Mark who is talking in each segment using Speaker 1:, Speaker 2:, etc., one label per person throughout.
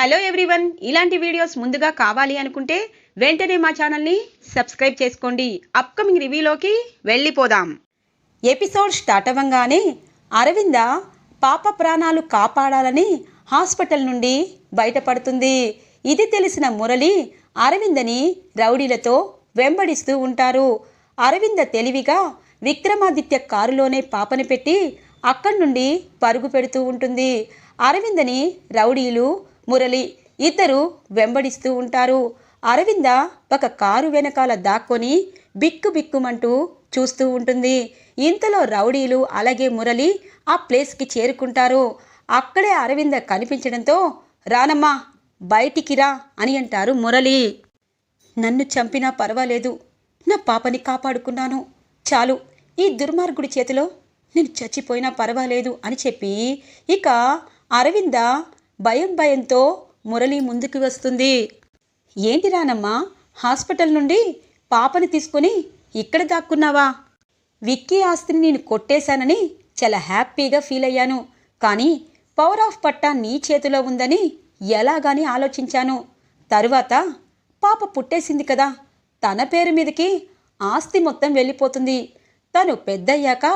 Speaker 1: Hello everyone ఇలాంటి videos ముందుగా కావాలి అనుకుంటే వెంటనే మా ఛానల్ని సబ్స్క్రైబ్ చేసుకోండి. అప్కమింగ్ రివ్యూలోకి వెళ్ళిపోదాం. ఎపిసోడ్ స్టార్ట్ అవ్వగానే అరవింద పాప ప్రాణాలు కాపాడాలని హాస్పిటల్ నుండి బయటపడుతుంది. ఇది తెలిసిన మురళి అరవిందని రౌడీలతో వెంబడిస్తూ ఉంటారు. అరవింద తెలివిగా విక్రమాదిత్య కారులోనే పాపని పెట్టి అక్కడి నుండి పరుగు పెడుతూ ఉంటుంది. అరవిందని రౌడీలు మురళి ఇద్దరు వెంబడిస్తూ ఉంటారు. అరవింద ఒక కారు వెనకాల దాక్కొని బిక్కు బిక్కుమంటూ చూస్తూ ఉంటుంది. ఇంతలో రౌడీలు అలాగే మురళి ఆ ప్లేస్కి చేరుకుంటారు. అక్కడే అరవింద కనిపించడంతో రానమ్మా బయటికి రా అని అంటారు మురళి. నన్ను చంపినా పర్వాలేదు. నా పాపని కాపాడుకున్నాను. చాలు. ఈ దుర్మార్గుడి చేతిలో నేను చచ్చిపోయినా పర్వాలేదు అని చెప్పి ఇక అరవింద భయం భయంతో మురళి ముందుకు వస్తుంది. ఏంటి రానమ్మా హాస్పిటల్ నుండి పాపని తీసుకొని ఇక్కడ దాక్కున్నావా? విక్కీ ఆస్తిని నేను కొట్టేశానని చాలా హ్యాపీగా ఫీల్ అయ్యాను. కానీ పవర్ ఆఫ్ పట్టా నీ చేతిలో ఉందని ఎలాగాని ఆలోచించాను. తరువాత పాప పుట్టేసింది కదా తన పేరు మీదకి ఆస్తి మొత్తం వెళ్ళిపోతుంది. తను పెద్దయ్యాక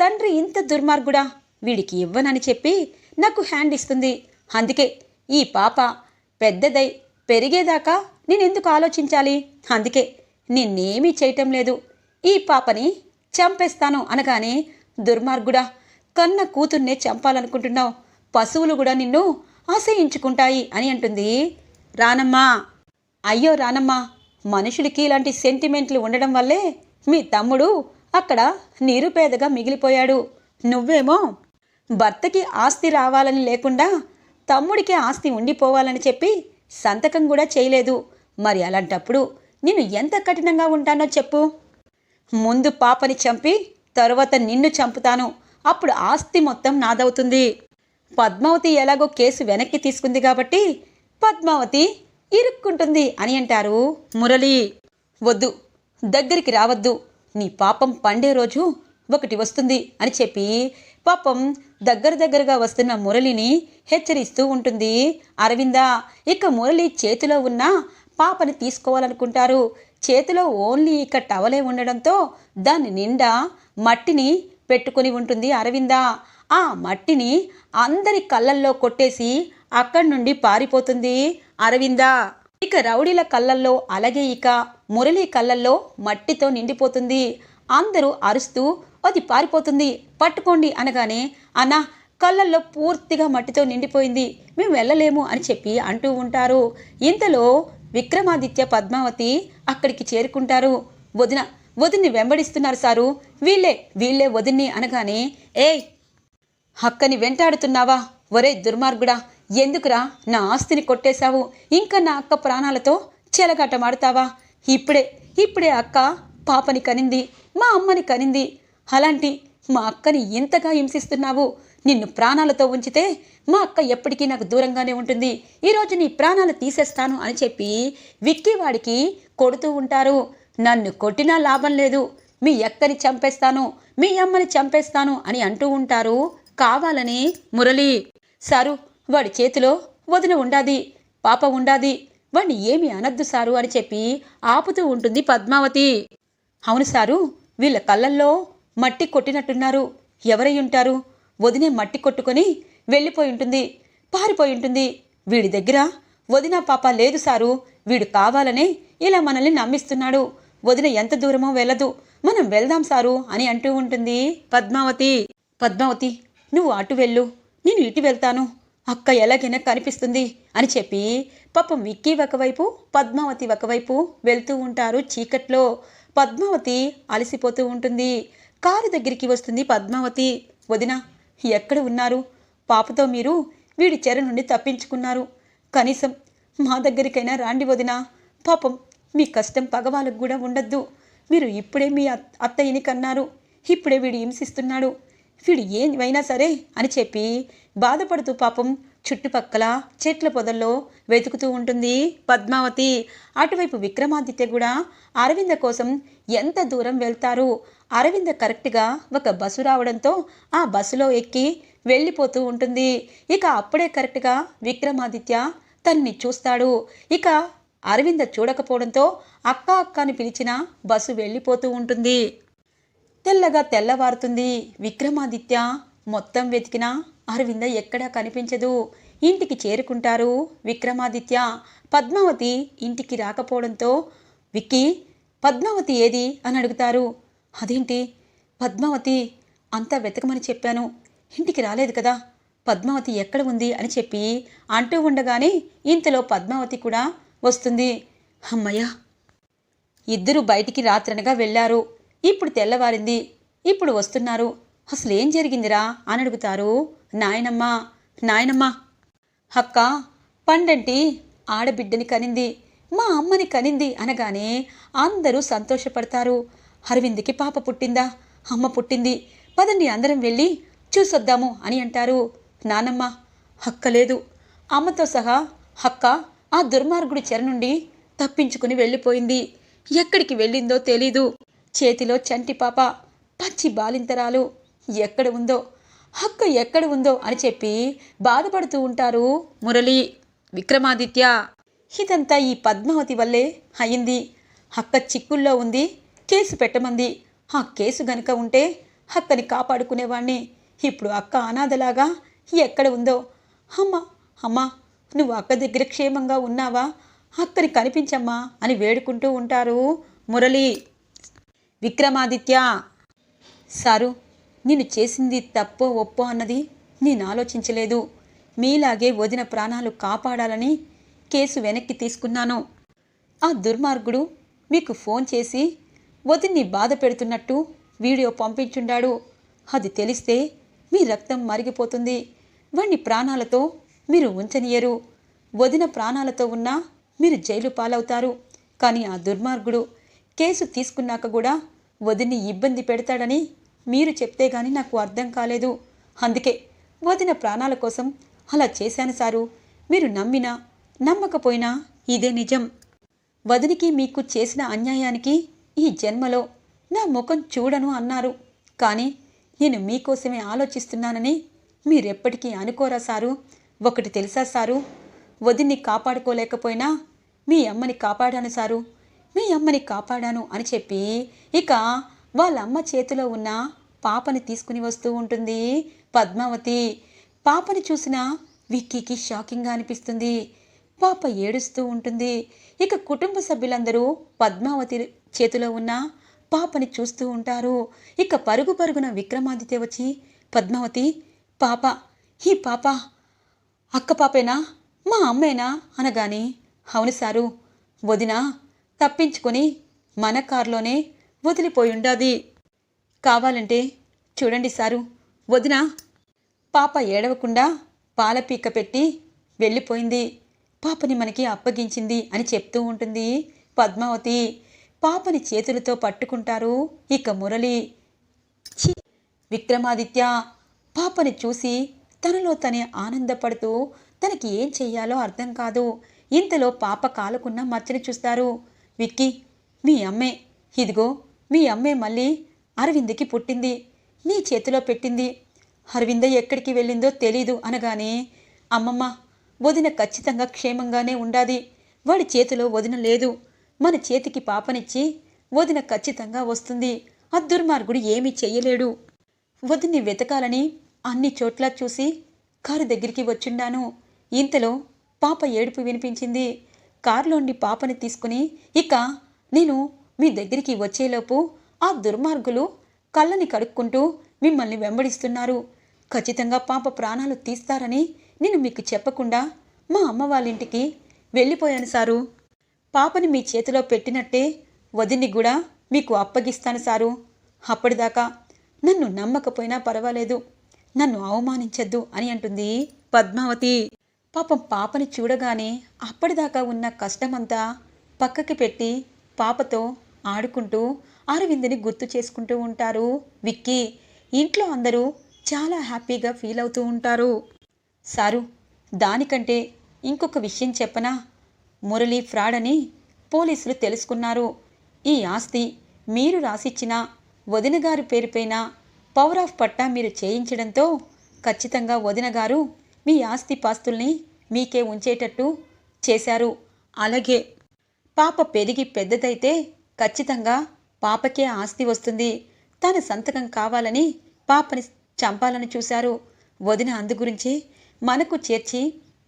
Speaker 1: తండ్రి ఇంత దుర్మార్గుడా వీడికి ఇవ్వనని చెప్పి నాకు హ్యాండ్ ఇస్తుంది. అందుకే ఈ పాప పెద్దదై పెరిగేదాకా నేనెందుకు ఆలోచించాలి? అందుకే నిన్నేమీ చేయటం లేదు. ఈ పాపని చంపేస్తాను అనగానే దుర్మార్గుడా కన్న కూతుర్నే చంపాలనుకుంటున్నావు. పశువులు కూడా నిన్ను ఆశయించుకుంటాయి అని అంటుంది రానమ్మా. అయ్యో రానమ్మా మనుషులకి ఇలాంటి సెంటిమెంట్లు ఉండడం వల్లే మీ తమ్ముడు అక్కడ నిరుపేదగా మిగిలిపోయాడు. నువ్వేమో భర్తకి ఆస్తి రావాలని లేకుండా తమ్ముడికి ఆస్తి ఉండిపోవాలని చెప్పి సంతకం కూడా చేయలేదు. మరి అలాంటప్పుడు నేను ఎంత కఠినంగా ఉంటానో చెప్పు. ముందు పాపని చంపి తరువాత నిన్ను చంపుతాను. అప్పుడు ఆస్తి మొత్తం నాదవుతుంది. పద్మావతి ఎలాగో కేసు వెనక్కి తీసుకుంది కాబట్టి పద్మావతి ఇరుక్కుంటుంది అని అంటారు మురళి. వద్దు దగ్గరికి రావద్దు. నీ పాపం పండే రోజు ఒకటి వస్తుంది అని చెప్పి పాపం దగ్గర దగ్గరగా వస్తున్న మురళిని హెచ్చరిస్తూ ఉంటుంది. అరవింద ఇక మురళి చేతిలో ఉన్న పాపని తీసుకోవాలనుకుంటారు. చేతిలో ఓన్లీ ఇక టవలే ఉండడంతో దాని నిండా మట్టిని పెట్టుకొని ఉంటుంది అరవింద. ఆ మట్టిని అందరి కళ్ళల్లో కొట్టేసి అక్కడి నుండి పారిపోతుంది అరవింద. ఇక రౌడీల కళ్ళల్లో అలాగే ఇక మురళి కళ్ళల్లో మట్టితో నిండిపోతుంది. అందరూ అరుస్తూ అది పారిపోతుంది పట్టుకోండి అనగానే అన్న కళ్ళల్లో పూర్తిగా మట్టితో నిండిపోయింది మేము వెళ్ళలేము అని చెప్పి అంటూ ఉంటారు. ఇంతలో విక్రమాదిత్య పద్మావతి అక్కడికి చేరుకుంటారు. వదిన వదిన్ని వెంబడిస్తున్నారు సారు వీళ్ళే వీళ్ళే వదిన్ని అనగానే ఏయ్ హక్కని వెంటాడుతున్నావా? ఒరే దుర్మార్గుడా ఎందుకురా నా ఆస్తిని కొట్టేశావు? ఇంకా నా అక్క ప్రాణాలతో చెలగాటమాడతావా? ఇప్పుడే ఇప్పుడే అక్క పాపని కనింది మా అమ్మని కనింది. అలాంటి మా అక్కని ఎంతగా హింసిస్తున్నావు? నిన్ను ప్రాణాలతో ఉంచితే మా అక్క ఎప్పటికీ నాకు దూరంగానే ఉంటుంది. ఈరోజు నీ ప్రాణాలు తీసేస్తాను అని చెప్పి విక్కీ వాడికి కొడుతూ ఉంటారు. నన్ను కొట్టినా లాభం లేదు. మీ అక్కని చంపేస్తాను మీ అమ్మని చంపేస్తాను అని అంటూ ఉంటారు కావాలని మురళి. సారు వాడి చేతిలో వదిన ఉండాది పాప ఉండాది. వాడిని ఏమి అనద్దు సారు అని చెప్పి ఆపుతూ ఉంటుంది పద్మావతి. అవును సారు వీళ్ళ కళ్ళల్లో మట్టి కొట్టినట్టున్నారు. ఎవరై ఉంటారు? వదినే మట్టి కొట్టుకొని వెళ్ళిపోయి ఉంటుంది. పారిపోయి ఉంటుంది. వీడి దగ్గర వదిన పాప లేదు సారు. వీడు కావాలనే ఇలా మనల్ని నమ్మిస్తున్నాడు. వదిన ఎంత దూరమో వెళ్ళదు. మనం వెళ్దాం సారు అని అంటూ ఉంటుంది పద్మావతి. పద్మావతి నువ్వు అటు వెళ్ళు. నేను ఇటు వెళ్తాను. అక్క ఎలాగైనా కనిపిస్తుంది అని చెప్పి పాపం విక్కీ ఒకవైపు పద్మావతి ఒకవైపు వెళ్తూ ఉంటారు చీకట్లో. పద్మావతి అలసిపోతూ ఉంటుంది. కారు దగ్గరికి వస్తుంది పద్మావతి. వదిన ఎక్కడ ఉన్నారు? పాపతో మీరు వీడి చెర నుండి తప్పించుకున్నారు. కనీసం మా దగ్గరికైనా రాండి వదిన. పాపం మీ కష్టం పగవాళ్ళకు కూడా ఉండద్దు. మీరు ఇప్పుడే మీ అత్తయ్యని కన్నారు. ఇప్పుడే వీడు హింసిస్తున్నాడు. వీడు ఏమైనా సరే అని చెప్పి బాధపడుతూ పాపం చుట్టుపక్కల చెట్ల పొదల్లో వెతుకుతూ ఉంటుంది పద్మావతి. అటువైపు విక్రమాదిత్య కూడా అరవింద కోసం ఎంత దూరం వెళ్తారు? అరవింద కరెక్ట్గా ఒక బస్సు రావడంతో ఆ బస్సులో ఎక్కి వెళ్ళిపోతూ ఉంటుంది. ఇక అప్పుడే కరెక్ట్గా విక్రమాదిత్య తన్ని చూస్తాడు. ఇక అరవింద చూడకపోవడంతో అక్క అక్క అని పిలిచిన బస్సు వెళ్ళిపోతూ ఉంటుంది. తెల్లగా తెల్లవారుతుంది. విక్రమాదిత్య మొత్తం వెతికినా అరవింద ఎక్కడా కనిపించదు. ఇంటికి చేరుకుంటారు విక్రమాదిత్య. పద్మావతి ఇంటికి రాకపోవడంతో విక్కీ పద్మావతి ఏది? అని అడుగుతారు. అదేంటి? పద్మావతి అంతా వెతకమని చెప్పాను. ఇంటికి రాలేదు కదా. పద్మావతి ఎక్కడ ఉంది? అని చెప్పి అంటూ ఉండగానే ఇంతలో పద్మావతి కూడా వస్తుంది. అమ్మయ్య! ఇద్దరు బయటికి రాత్రనగా వెళ్ళారు. ఇప్పుడు తెల్లవారింది. ఇప్పుడు వస్తున్నారు. అసలు ఏం జరిగిందిరా అని అడుగుతారు. నాయనమ్మ నాయనమ్మ. అక్క పండంటి ఆడబిడ్డని కనింది మా అమ్మని కనింది అనగానే అందరూ సంతోషపడతారు. అరవింద్కి పాప పుట్టిందా? అమ్మ పుట్టింది. పదండి అందరం వెళ్ళి చూసొద్దాము అని అంటారు. నానమ్మ హక్క లేదు. అమ్మతో సహా హక్క ఆ దుర్మార్గుడి చెర నుండి తప్పించుకుని వెళ్ళిపోయింది. ఎక్కడికి వెళ్ళిందో తెలీదు. చేతిలో చంటి పాప పచ్చి బాలింతరాలు. ఎక్కడ ఉందో హక్క ఎక్కడ ఉందో అని చెప్పి బాధపడుతూ ఉంటారు మురళి విక్రమాదిత్య. ఇదంతా ఈ పద్మావతి వల్లే అయింది. హక్క చిక్కుల్లో ఉంది కేసు పెట్టమంది. ఆ కేసు గనుక ఉంటే హక్కని కాపాడుకునేవాణ్ణి. ఇప్పుడు అక్క అనాథలాగా ఎక్కడ ఉందో. అమ్మ అమ్మా నువ్వు అక్క దగ్గర క్షేమంగా ఉన్నావా? అక్కని కనిపించమ్మా అని వేడుకుంటూ ఉంటారు మురళి విక్రమాదిత్య. సారు నేను చేసింది తప్పో ఒప్పో అన్నది నేను ఆలోచించలేదు. మీలాగే వదిన ప్రాణాలు కాపాడాలని కేసు వెనక్కి తీసుకున్నాను. ఆ దుర్మార్గుడు మీకు ఫోన్ చేసి వదిన్ని బాధ పెడుతున్నట్టు వీడియో పంపించుండాడు. అది తెలిస్తే మీ రక్తం మరిగిపోతుంది. వాణ్ణి ప్రాణాలతో మీరు ఉంచనియరు. వదిన ప్రాణాలతో ఉన్నా మీరు జైలు పాలవుతారు. కానీ ఆ దుర్మార్గుడు కేసు తీసుకున్నాక కూడా వదిన్ని ఇబ్బంది పెడతాడని మీరు చెప్తే గాని నాకు అర్థం కాలేదు. అందుకే వదిన ప్రాణాల కోసం అలా చేశాను సారు. మీరు నమ్మినా నమ్మకపోయినా ఇదే నిజం. వదినికి మీకు చేసిన అన్యాయానికి ఈ జన్మలో నా ముఖం చూడను అన్నారు. కానీ నేను మీకోసమే ఆలోచిస్తున్నానని మీరెప్పటికీ అనుకోరా సారు? ఒకటి తెలుసా సారు? వదిన్ని కాపాడుకోలేకపోయినా మీ అమ్మని కాపాడాను సారు. మీ అమ్మని కాపాడాను అని చెప్పి ఇక వాళ్ళ అమ్మ చేతిలో ఉన్న పాపని తీసుకుని వస్తూ ఉంటుంది. పద్మావతి పాపని చూసిన విక్కీకి షాకింగ్గా అనిపిస్తుంది. పాప ఏడుస్తూ ఉంటుంది. ఇక కుటుంబ సభ్యులందరూ పద్మావతి చేతిలో ఉన్న పాపని చూస్తూ ఉంటారు. ఇక పరుగు పరుగున విక్రమాదిత్య వచ్చి పద్మావతి పాప ఈ పాప అక్క పాపేనా? మా అమ్మేనా? అనగానే అవును సారు వదినా తప్పించుకొని మన కారులోనే వదిలిపోయి ఉండాది. కావాలంటే చూడండి సారు. వదిన పాప ఏడవకుండా పాలపీక పెట్టి వెళ్ళిపోయింది. పాపని మనకి అప్పగించింది అని చెప్తూ ఉంటుంది పద్మావతి. పాపని చేతులతో పట్టుకుంటారు ఇక మురళి. చి విక్రమాదిత్య పాపని చూసి తనలో తనే ఆనందపడుతూ తనకి ఏం చెయ్యాలో అర్థం కాదు. ఇంతలో పాప కాలుకున్న మచ్చని చూస్తారు. విక్కీ మీ అమ్మే. ఇదిగో మీ అమ్మే మళ్ళీ అరవింద్కి పుట్టింది. నీ చేతిలో పెట్టింది. అరవింద ఎక్కడికి వెళ్ళిందో తెలీదు అనగానే అమ్మమ్మ వదిన ఖచ్చితంగా క్షేమంగానే ఉండాది. వాడి చేతిలో వదిన లేదు. మన చేతికి పాపనిచ్చి వదిన ఖచ్చితంగా వస్తుంది. ఆ దుర్మార్గుడు ఏమీ చెయ్యలేడు. వదిన్ని వెతకాలని అన్ని చోట్ల చూసి కారు దగ్గరికి వచ్చిండాను. ఇంతలో పాప ఏడుపు వినిపించింది. కారులోండి పాపని తీసుకుని ఇక నేను మీ దగ్గరికి వచ్చేలోపు ఆ దుర్మార్గులు కళ్ళని కడుక్కుంటూ మిమ్మల్ని వెంబడిస్తున్నారు. ఖచ్చితంగా పాప ప్రాణాలు తీస్తారని నేను మీకు చెప్పకుండా మా అమ్మ వాళ్ళ ఇంటికి వెళ్ళిపోయాను సారు. పాపని మీ చేతిలో పెట్టినట్టే వదిని కూడా మీకు అప్పగిస్తాను సారు. అప్పటిదాకా నన్ను నమ్మకపోయినా పర్వాలేదు. నన్ను అవమానించద్దు అని అంటుంది పద్మావతి. పాపం పాపని చూడగానే అప్పటిదాకా ఉన్న కష్టమంతా పక్కకి పెట్టి పాపతో ఆడుకుంటూ అరవింద్ని గుర్తు చేసుకుంటూ ఉంటారు. విక్కీ ఇంట్లో అందరూ చాలా హ్యాపీగా ఫీల్ అవుతూ ఉంటారు. సారు దానికంటే ఇంకొక విషయం చెప్పనా? మురళి ఫ్రాడ్ అని పోలీసులు తెలుసుకున్నారు. ఈ ఆస్తి మీరు రాసిచ్చిన వదినగారు పేరుపైన పవర్ ఆఫ్ పట్టా మీరు చేయించడంతో ఖచ్చితంగా వదినగారు మీ ఆస్తి పాస్తుల్ని మీకే ఉంచేటట్టు చేశారు. అలాగే పాప పెరిగి పెద్దదైతే ఖచ్చితంగా పాపకే ఆస్తి వస్తుంది. తన సంతకం కావాలని పాపని చంపాలని చూశారు. వదిన అందుగురించి మనకు చేర్చి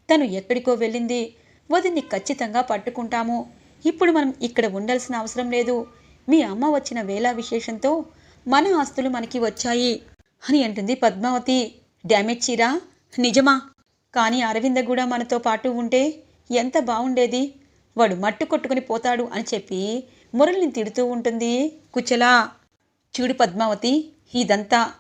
Speaker 1: తను ఎక్కడికో వెళ్ళింది. వదిన్ని ఖచ్చితంగా పట్టుకుంటాము. ఇప్పుడు మనం ఇక్కడ ఉండాల్సిన అవసరం లేదు. మీ అమ్మ వచ్చిన వేళ విశేషంతో మన ఆస్తులు మనకి వచ్చాయి అని అంటుంది పద్మావతి. డ్యామేజ్ చీరా? నిజమా? కానీ అరవింద కూడా మనతో పాటు ఉంటే ఎంత బాగుండేది వాడు మట్టు కొట్టుకుని పోతాడు అని చెప్పి మురళిని తిడుతూ ఉంటుంది. కుచలా చూడు పద్మావతి ఇదంతా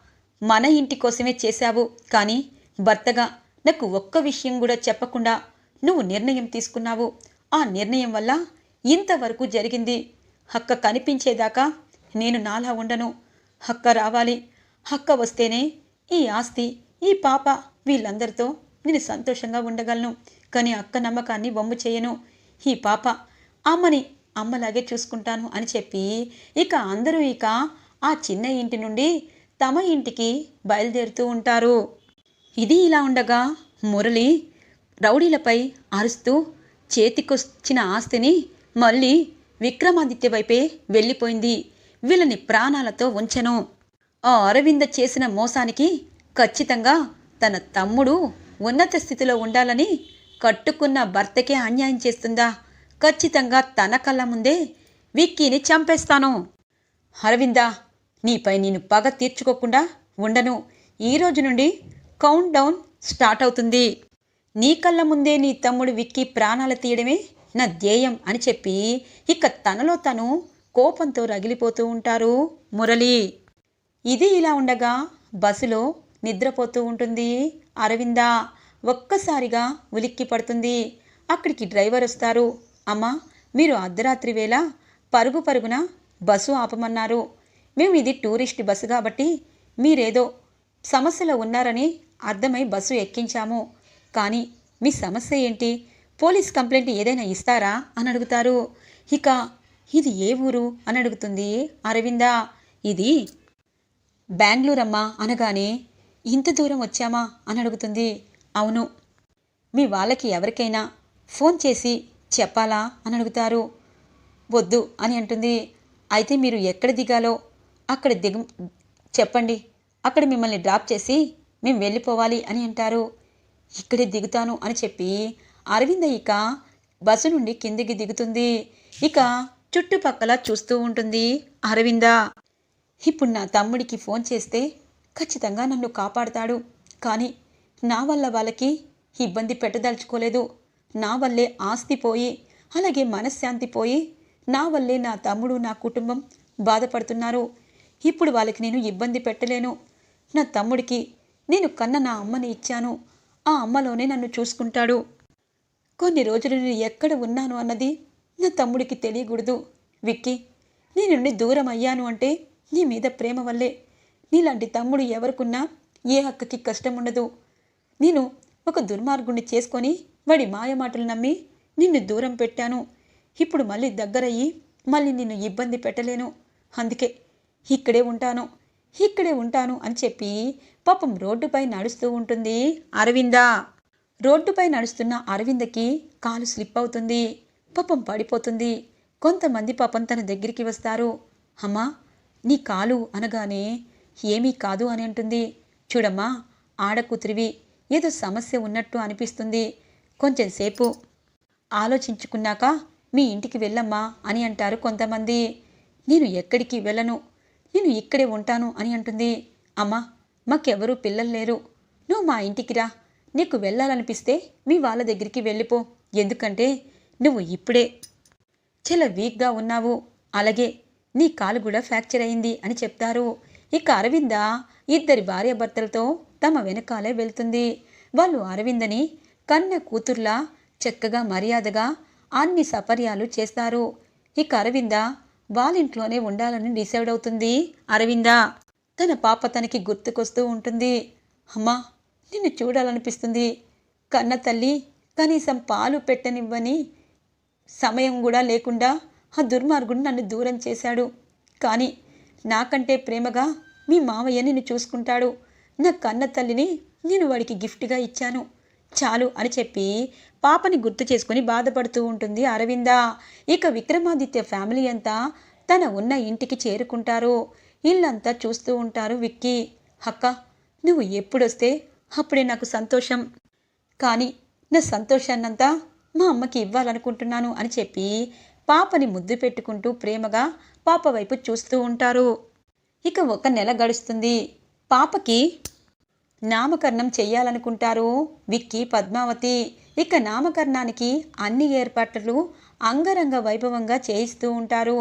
Speaker 1: మన ఇంటి కోసమే చేశావు. కానీ భర్తగా నాకు ఒక్క విషయం కూడా చెప్పకుండా నువ్వు నిర్ణయం తీసుకున్నావు. ఆ నిర్ణయం వల్ల ఇంతవరకు జరిగింది. హక్క కనిపించేదాకా నేను నాలా ఉండను. హక్క రావాలి. హక్క వస్తేనే ఈ ఆస్తి ఈ పాప వీళ్ళందరితో నేను సంతోషంగా ఉండగలను. కానీ అక్క నమ్మకాన్ని బొమ్ము చేయను. ఈ పాప అమ్మని అమ్మలాగే చూసుకుంటాను అని చెప్పి ఇక అందరూ ఇక ఆ చిన్న ఇంటి నుండి తమ ఇంటికి బయలుదేరుతూ ఉంటారు. ఇది ఇలా ఉండగా మురళి రౌడీలపై అరుస్తూ చేతికొచ్చిన ఆస్తిని మళ్ళీ విక్రమాదిత్య వైపే వెళ్ళిపోయింది. వీళ్ళని ప్రాణాలతో ఉంచెను. ఆ అరవింద చేసిన మోసానికి ఖచ్చితంగా తన తమ్ముడు ఉన్నత స్థితిలో ఉండాలని కట్టుకున్న భర్తకే అన్యాయం చేస్తుందా? ఖచ్చితంగా తన కళ్ళ ముందే విక్కీని చంపేస్తాను. అరవిందా నీపై నేను పగ తీర్చుకోకుండా ఉండను. ఈ రోజు నుండి కౌంట్ డౌన్ స్టార్ట్ అవుతుంది. నీ కళ్ళ ముందే నీ తమ్ముడు విక్కీ ప్రాణాలు తీయడమే నా ధ్యేయం అని చెప్పి ఇక తనలో తను కోపంతో రగిలిపోతూ ఉంటారు మురళి. ఇది ఇలా ఉండగా బస్సులో నిద్రపోతూ ఉంటుంది అరవింద. ఒక్కసారిగా ఉలిక్కి పడుతుంది. అక్కడికి డ్రైవర్ వస్తారు. అమ్మా మీరు అర్ధరాత్రి వేళ పరుగు పరుగున బస్సు ఆపమన్నారు. మేము ఇది టూరిస్ట్ బస్సు కాబట్టి మీరేదో సమస్యలో ఉన్నారని అర్థమై బస్సు ఎక్కించాము. కానీ మీ సమస్య ఏంటి? పోలీస్ కంప్లైంట్ ఏదైనా ఇస్తారా? అని అడుగుతారు. ఇక ఇది ఏ ఊరు? అని అడుగుతుంది అరవింద. ఇది బెంగళూరమ్మా అనగానే ఇంత దూరం వచ్చామా? అని అడుగుతుంది. అవును మీ వాళ్ళకి ఎవరికైనా ఫోన్ చేసి చెప్పాలా అని అడుగుతారు. వద్దు అని అంటుంది. అయితే మీరు ఎక్కడ దిగాలో అక్కడ దిగు చెప్పండి. అక్కడ మిమ్మల్ని డ్రాప్ చేసి మేము వెళ్ళిపోవాలి అని అంటారు. ఇక్కడే దిగుతాను అని చెప్పి అరవింద ఇక బస్సు నుండి కిందికి దిగుతుంది. ఇక చుట్టుపక్కల చూస్తూ ఉంటుంది అరవింద. ఇప్పుడు నా తమ్ముడికి ఫోన్ చేస్తే ఖచ్చితంగా నన్ను కాపాడతాడు. కానీ నా వల్ల వాళ్ళకి ఇబ్బంది పెట్టదలుచుకోలేదు. నా వల్లే ఆస్తి పోయి అలాగే మనశ్శాంతి పోయి నా వల్లే నా తమ్ముడు నా కుటుంబం బాధపడుతున్నారు. ఇప్పుడు వాళ్ళకి నేను ఇబ్బంది పెట్టలేను. నా తమ్ముడికి నేను కన్న నా అమ్మని ఇచ్చాను. ఆ అమ్మలోనే నన్ను చూసుకుంటాడు. కొన్ని రోజులు నేను ఎక్కడ ఉన్నాను అన్నది నా తమ్ముడికి తెలియకూడదు. విక్కీ నీ నుండి దూరం అయ్యాను అంటే నీ మీద ప్రేమ వల్లే. నీలాంటి తమ్ముడు ఎవరికున్నా ఏ హక్కుకి కష్టం ఉండదు నేను ఒక దుర్మార్గుణ్ణి చేసుకొని వాడి మాయ మాటలు నమ్మి నిన్ను దూరం పెట్టాను. ఇప్పుడు మళ్ళీ దగ్గరయ్యి మళ్ళీ నిన్ను ఇబ్బంది పెట్టలేను. అందుకే ఇక్కడే ఉంటాను ఇక్కడే ఉంటాను అని చెప్పి పాపం రోడ్డుపై నడుస్తూ ఉంటుంది అరవిందా. రోడ్డుపై నడుస్తున్న అరవిందకి కాలు స్లిప్ అవుతుంది పాపం పడిపోతుంది. కొంతమంది పాపం తన దగ్గరికి వస్తారు. అమ్మా నీ కాలు అనగానే ఏమీ కాదు అని అంటుంది. చూడమ్మా ఆడకూతురివి ఏదో సమస్య ఉన్నట్టు అనిపిస్తుంది. కొంచెం సేపు ఆలోచించుకున్నాక మీ ఇంటికి వెళ్ళమ్మా అని అంటారు కొంతమంది. నేను ఎక్కడికి వెళ్ళను? నేను ఇక్కడే ఉంటాను అని అంటుంది. అమ్మా మాకెవరూ పిల్లలు లేరు. నువ్వు మా ఇంటికి రా. నీకు వెళ్ళాలనిపిస్తే మీ వాళ్ళ దగ్గరికి వెళ్ళిపో. ఎందుకంటే నువ్వు ఇప్పుడే చాలా వీక్గా ఉన్నావు. అలాగే నీ కాలు కూడా ఫ్రాక్చర్ అయింది అని చెప్తారు. ఇక అరవింద ఇద్దరి భార్యాభర్తలతో తమ వెనకాలే వెళ్తుంది. వాళ్ళు అరవిందని కన్న కూతుర్లా చక్కగా మర్యాదగా అన్ని సపర్యాలు చేస్తారు. ఇక అరవింద వాళ్ళింట్లోనే ఉండాలని డిసైడ్ అవుతుంది. అరవింద తన పాప తనకి గుర్తుకొస్తూ ఉంటుంది. అమ్మా నిన్ను చూడాలనిపిస్తుంది. కన్న తల్లి కనీసం పాలు పెట్టనివ్వని సమయం కూడా లేకుండా ఆ దుర్మార్గుడు నన్ను దూరం చేశాడు. కానీ నాకంటే ప్రేమగా మీ మామయ్య నిన్ను చూసుకుంటాడు. నా కన్న తల్లిని నేను వాడికి గిఫ్ట్గా ఇచ్చాను. చాలు అని చెప్పి పాపని గుర్తు చేసుకుని బాధపడుతూ ఉంటుంది అరవింద. ఇక విక్రమాదిత్య ఫ్యామిలీ అంతా తన ఉన్న ఇంటికి చేరుకుంటారు. ఇల్లంతా చూస్తూ ఉంటారు విక్కీ. అక్క నువ్వు ఎప్పుడొస్తే అప్పుడే నాకు సంతోషం. కానీ నా సంతోషాన్నంతా మా అమ్మకి ఇవ్వాలనుకుంటున్నాను అని చెప్పి పాపని ముద్దు పెట్టుకుంటూ ప్రేమగా పాప వైపు చూస్తూ ఉంటారు. ఇక ఒక నెల గడుస్తుంది. పాపకి నామకరణం చెయ్యాలనుకుంటారు విక్కీ పద్మావతి ఇక నామకరణానికి అన్ని ఏర్పాట్లు అంగరంగ వైభవంగా చేయిస్తూ ఉంటారు.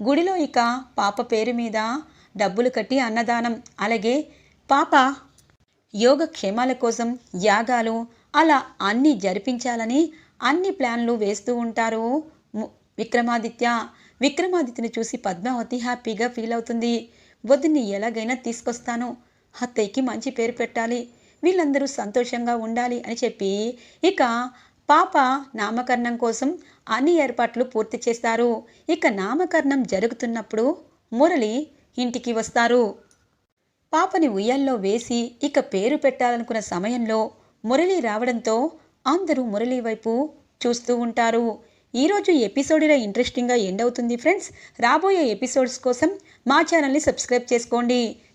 Speaker 1: గుడిలో ఇక పాప పేరు మీద డబ్బులు కట్టి అన్నదానం. అలాగే పాప యోగక్షేమాల కోసం యాగాలు అలా అన్నీ జరిపించాలని అన్ని ప్లాన్లు వేస్తూ ఉంటారు. విక్రమాదిత్య. విక్రమాదిత్యని చూసి పద్మావతి హ్యాపీగా ఫీల్ అవుతుంది. వదిన్ని ఎలాగైనా తీసుకొస్తాను. అత్తయ్యకి మంచి పేరు పెట్టాలి. వీళ్ళందరూ సంతోషంగా ఉండాలి అని చెప్పి ఇక పాప నామకరణం కోసం అన్ని ఏర్పాట్లు పూర్తి చేస్తారు. ఇక నామకరణం జరుగుతున్నప్పుడు మురళి ఇంటికి వస్తారు. పాపని ఉయ్యాల్లో వేసి ఇక పేరు పెట్టాలనుకున్న సమయంలో మురళి రావడంతో అందరూ మురళి వైపు చూస్తూ ఉంటారు. ఈరోజు ఎపిసోడ్ ఇలా ఇంట్రెస్టింగ్గా ఎండ్ అవుతుంది ఫ్రెండ్స్. రాబోయే ఎపిసోడ్స్ కోసం మా ఛానల్ని సబ్స్క్రైబ్ చేసుకోండి.